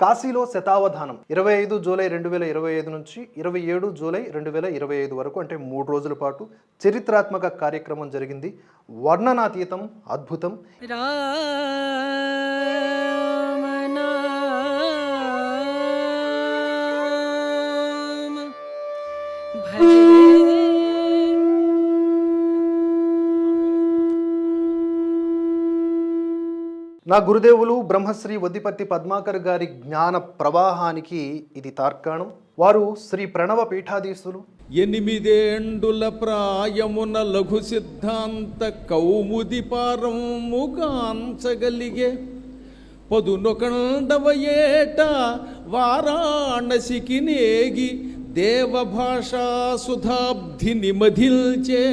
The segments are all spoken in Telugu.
కాశీలో శతావధానం ఇరవై ఐదు జూలై రెండు వేల ఇరవై ఐదు నుంచి ఇరవై ఏడు జూలై రెండు వేల ఇరవై ఐదు వరకు అంటే మూడు రోజుల పాటు చరిత్రాత్మక కార్యక్రమం జరిగింది. వర్ణనాతీతం అద్భుతం. రామనామ నా గురుదేవులు బ్రహ్మశ్రీ వద్దిపత్తి పద్మాకర్ గారి జ్ఞాన ప్రవాహానికి ఇది తార్కాణం. వారు శ్రీ ప్రణవ పీఠాధీశులు. ఎనిమిదేండుల ప్రాయమున లఘు సిద్ధాంత కౌముది పారముగాంచగలిగే పదునొకండవ ఏట వారాణసికి నేగి దేవభాషా సుధాబ్ధి మధిల్చే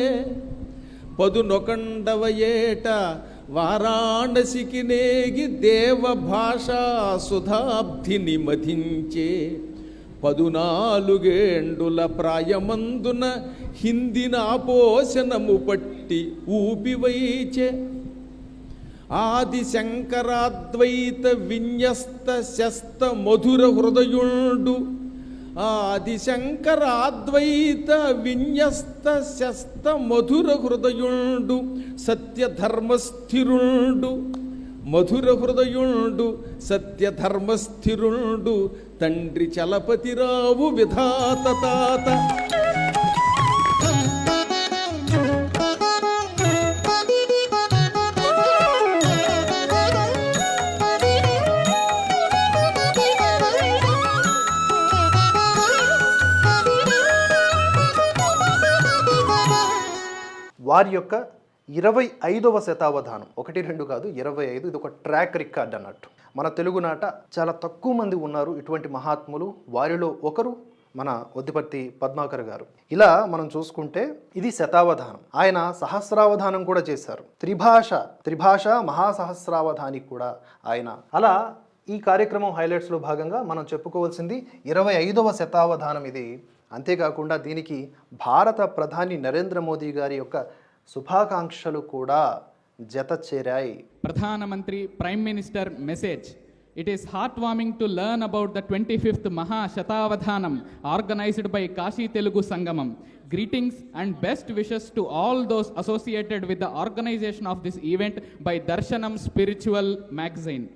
పదునొకండవ ఏట వారాణసికి నేగి దేవభాషా సుధాబ్ధిని మధించే పదునాలుగేండుల ప్రాయమందున హిందిన పోషణము పట్టి ఊపివైచే. ఆది శంకరాద్వైత విన్యస్త శస్త మధుర హృదయుండు ఆదిశంకరాద్వైత విన్యస్త శస్త మధుర హృదయుండు సత్యధర్మస్థిరుండు. మధుర హృదయుండు సత్యధర్మస్థిరుండు తండ్రి చలపతిరావు విధాత తాత. వారి యొక్క ఇరవై ఐదవ శతావధానం. ఒకటి రెండు కాదు ఇరవై ఐదు ఇది ఒక ట్రాక్ రికార్డ్ అన్నట్టు. మన తెలుగునాట చాలా తక్కువ మంది ఉన్నారు ఇటువంటి మహాత్ములు. వారిలో ఒకరు మన వద్దిపర్తి పద్మాకర్ గారు. ఇలా మనం చూసుకుంటే ఇది శతావధానం. ఆయన సహస్రావధానం కూడా చేశారు. త్రిభాష త్రిభాష మహాసహస్రావధాని కూడా ఆయన. అలా ఈ కార్యక్రమం హైలైట్స్లో భాగంగా మనం చెప్పుకోవాల్సింది ఇరవై ఐదవ శతావధానం ఇది. అంతేకాకుండా దీనికి భారత ప్రధాని నరేంద్ర మోదీ గారి యొక్క శుభాకాంక్షలు కూడా జత చేరాయి. ప్రధానమంత్రి prime minister message it is heart warming to learn about the twenty fifth మహా శతావధానం organised by Kashi Telugu Sangamam. Greetings and best wishes to all those associated with the organisation of this event by Darshanam spiritual magazine